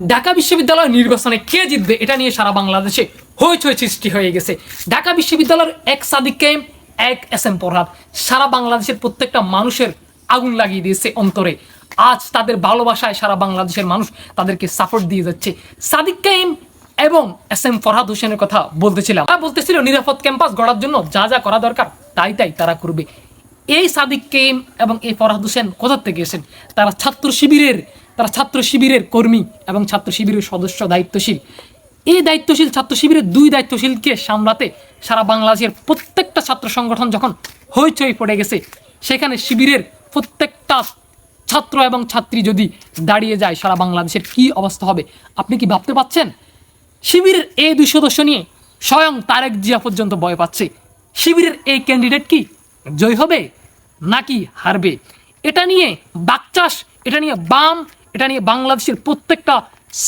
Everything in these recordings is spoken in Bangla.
ঢাকা বিশ্ববিদ্যালয় নির্বাচনে কে জিতবে এটা নিয়ে সারা বাংলাদেশে হইচই সৃষ্টি হয়ে গেছে। ঢাকা বিশ্ববিদ্যালয়ের এক সাদিক কাইম এক এস এম পরহাদ সারা বাংলাদেশের প্রত্যেকটা মানুষের আগুন লাগিয়ে দিয়েছে অন্তরে। আজ তাদের ভালোবাসায় সারা বাংলাদেশের মানুষ তাদেরকে সাপোর্ট দিয়ে যাচ্ছে। সাদিক কাইম এবং এস এম ফরহাদ হোসেনের কথা বলতেছিলাম। তারা বলতেছিল, নিরাপদ ক্যাম্পাস গড়ার জন্য যা যা করা দরকার, তাই তাই তারা করবে। এই সাদিক কেম এবং এই ফরহাদ হোসেন কোথা থেকে এসেন তারা ছাত্র শিবিরের তারা ছাত্র শিবিরের কর্মী এবং ছাত্র শিবিরের সদস্য দায়িত্বশীল। এই দায়িত্বশীল ছাত্র শিবিরের দুই দায়িত্বশীলকে সামলাতে সারা বাংলাদেশের প্রত্যেকটা ছাত্র সংগঠন যখন হইচই পড়ে গেছে, সেখানে শিবিরের প্রত্যেকটা ছাত্র এবং ছাত্রী যদি দাঁড়িয়ে যায়, সারা বাংলাদেশের কি অবস্থা হবে? আপনি কি ভাবতে পাচ্ছেন শিবিরের এই দুই সদস্য নিয়ে স্বয়ং তারেক জিয়া পর্যন্ত ভয় পাচ্ছে। শিবিরের এই ক্যান্ডিডেট কি জয় হবে নাকি হারবে? এটা নিয়ে বাকচাষ এটা নিয়ে বাম এটা নিয়ে বাংলাদেশের প্রত্যেকটা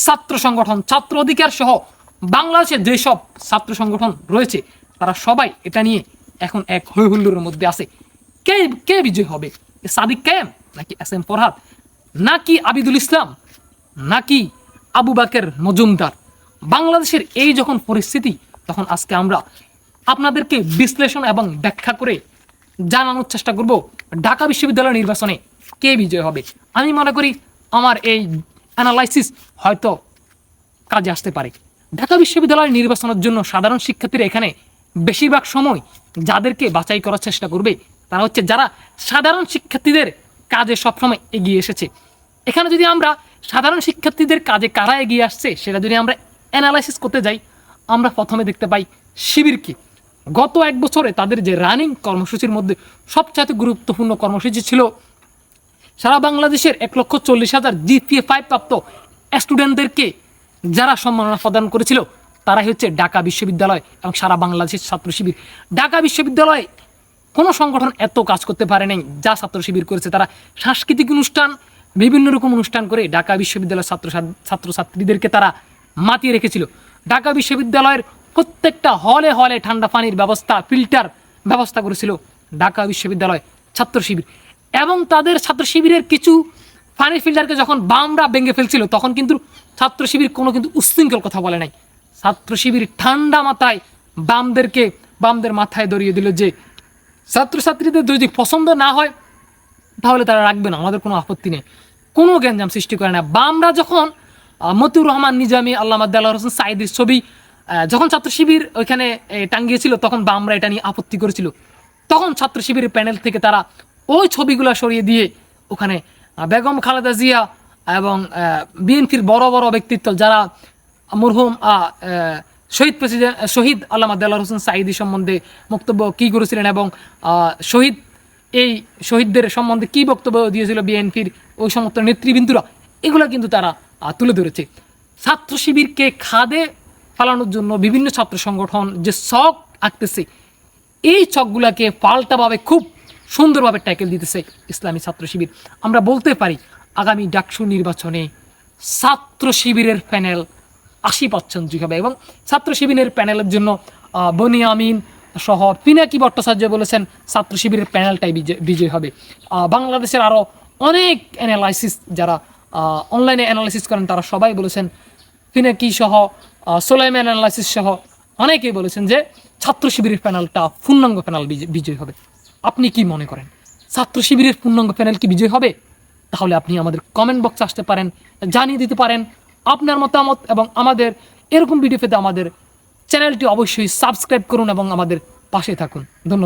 ছাত্র সংগঠন, ছাত্র অধিকার সহ বাংলাদেশের যেসব ছাত্র সংগঠন রয়েছে, তারা সবাই এটা নিয়ে এখন এক হৈ হুল্লোড়ের মধ্যে আছে। কে কে বিজয় হবে? সাদিক কায়েম নাকি এস এম ফরহাদ? নাকি আবিদুল ইসলাম? নাকি আবু বাকের মজুমদার? বাংলাদেশের এই যখন পরিস্থিতি, তখন আজকে আমরা আপনাদেরকে বিশ্লেষণ এবং ব্যাখ্যা করে জানানোর চেষ্টা করব, ঢাকা বিশ্ববিদ্যালয় নির্বাচনে কে বিজয় হবে? আমি মনে করি আমার এই অ্যানালাইসিস হয়তো কাজে আসতে পারে। ঢাকা বিশ্ববিদ্যালয়ের নির্বাচনের জন্য সাধারণ শিক্ষার্থীরা এখানে বেশিরভাগ সময় যাদেরকে বাছাই করার চেষ্টা করবে, তারা হচ্ছে যারা সাধারণ শিক্ষার্থীদের কাজে সবসময় এগিয়ে এসেছে। এখানে যদি আমরা সাধারণ শিক্ষার্থীদের কাজে কারা এগিয়ে আসছে, সেটা যদি আমরা অ্যানালাইসিস করতে যাই, আমরা প্রথমে দেখতে পাই শিবিরকে গত এক বছরে তাদের যে রানিং কর্মসূচির মধ্যে সবচাইতে গুরুত্বপূর্ণ কর্মসূচি ছিল সারা বাংলাদেশের এক লক্ষ চল্লিশ হাজার জিপিএ ফাইভ প্রাপ্ত স্টুডেন্টদেরকে যারা সম্মাননা প্রদান করেছিল, তারাই হচ্ছে ঢাকা বিশ্ববিদ্যালয় এবং সারা বাংলাদেশের ছাত্র শিবির। ঢাকা বিশ্ববিদ্যালয় কোনো সংগঠন এত কাজ করতে পারে নাই, যা ছাত্র শিবির করেছে। তারা সাংস্কৃতিক অনুষ্ঠান, বিভিন্ন রকম অনুষ্ঠান করে ঢাকা বিশ্ববিদ্যালয়ের ছাত্র ছাত্রছাত্রীদেরকে তারা মাতিয়ে রেখেছিল। ঢাকা বিশ্ববিদ্যালয়ের প্রত্যেকটা হলে হলে ঠান্ডা পানির ব্যবস্থা, ফিল্টার ব্যবস্থা করেছিল ঢাকা বিশ্ববিদ্যালয় ছাত্র শিবির। এবং তাদের ছাত্র শিবিরের কিছু ফানি ফিল্ডারকে যখন বামরা ভেঙে ফেলছিল, তখন কিন্তু ছাত্র শিবির কোনো কিন্তু উচ্ছৃঙ্খল কথা বলে নাই। ছাত্র শিবির ঠান্ডা মাথায় বামদেরকে, বামদের মাথায় ধরিয়ে দিল যে, ছাত্রছাত্রীদের যদি পছন্দ না হয়, তাহলে তারা রাখবে না, আমাদের কোনো আপত্তি নেই। কোনো গ্যাঞ্জাম সৃষ্টি করে না। বামরা যখন মতিউর রহমান নিজামী আল্লাহ আল্লাহ হোসেন সাইদের ছবি যখন ছাত্র শিবির ওইখানে টাঙ্গিয়েছিল, তখন বামরা এটা নিয়ে আপত্তি করেছিল। তখন ছাত্র শিবিরের প্যানেল থেকে তারা ওই ছবিগুলো সরিয়ে দিয়ে ওখানে বেগম খালেদা জিয়া এবং বিএনপির বড় বড় ব্যক্তিত্ব যারা মরহুম শহীদ প্রেসিডেন্ট, শহীদ আল্লাহ আল্লাহ হোসেন সাইদি সম্বন্ধে বক্তব্য কী করেছিলেন এবং শহীদ, এই শহীদদের সম্বন্ধে কি বক্তব্য দিয়েছিল বিএনপির ওই সমস্ত নেতৃবৃন্দুরা, এগুলো কিন্তু তারা তুলে ধরেছে। ছাত্র শিবিরকে খাদে ফালানোর জন্য বিভিন্ন ছাত্র সংগঠন যে শখ আঁকতেছে, এই চকগুলাকে পাল্টাভাবে খুব সুন্দরভাবে ট্যাকেল দিতেছে ইসলামী ছাত্র শিবির। আমরা বলতে পারি, আগামী ডাকসু নির্বাচনে ছাত্র শিবিরের প্যানেল আশি পার্সেন্ট হবে এবং ছাত্র শিবিরের প্যানেলের জন্য বনি আমিন সহ পিনাকি ভট্টাচার্য বলেছেন ছাত্র শিবিরের প্যানেলটাই বিজয় হবে। বাংলাদেশের আরও অনেক অ্যানালাইসিস যারা অনলাইনে অ্যানালাইসিস করেন, তারা সবাই বলেছেন, পিনাকি সহ সোলাইম অ্যানালাইসিস সহ অনেকেই বলেছেন যে ছাত্র শিবিরের প্যানেলটা পূর্ণাঙ্গ প্যানেল বিজয় হবে। আপনি কি মনে করেন? ছাত্র শিবিরের পূর্ণাঙ্গ প্যানেল কি বিজয় হবে? তাহলে আপনি আমাদের কমেন্ট বক্সে আসতে পারেন, জানিয়ে দিতে পারেন আপনার মতামত এবং আমাদের এরকম ভিডিও পেতে আমাদের চ্যানেলটি অবশ্যই সাবস্ক্রাইব করুন এবং আমাদের পাশে থাকুন। ধন্যবাদ।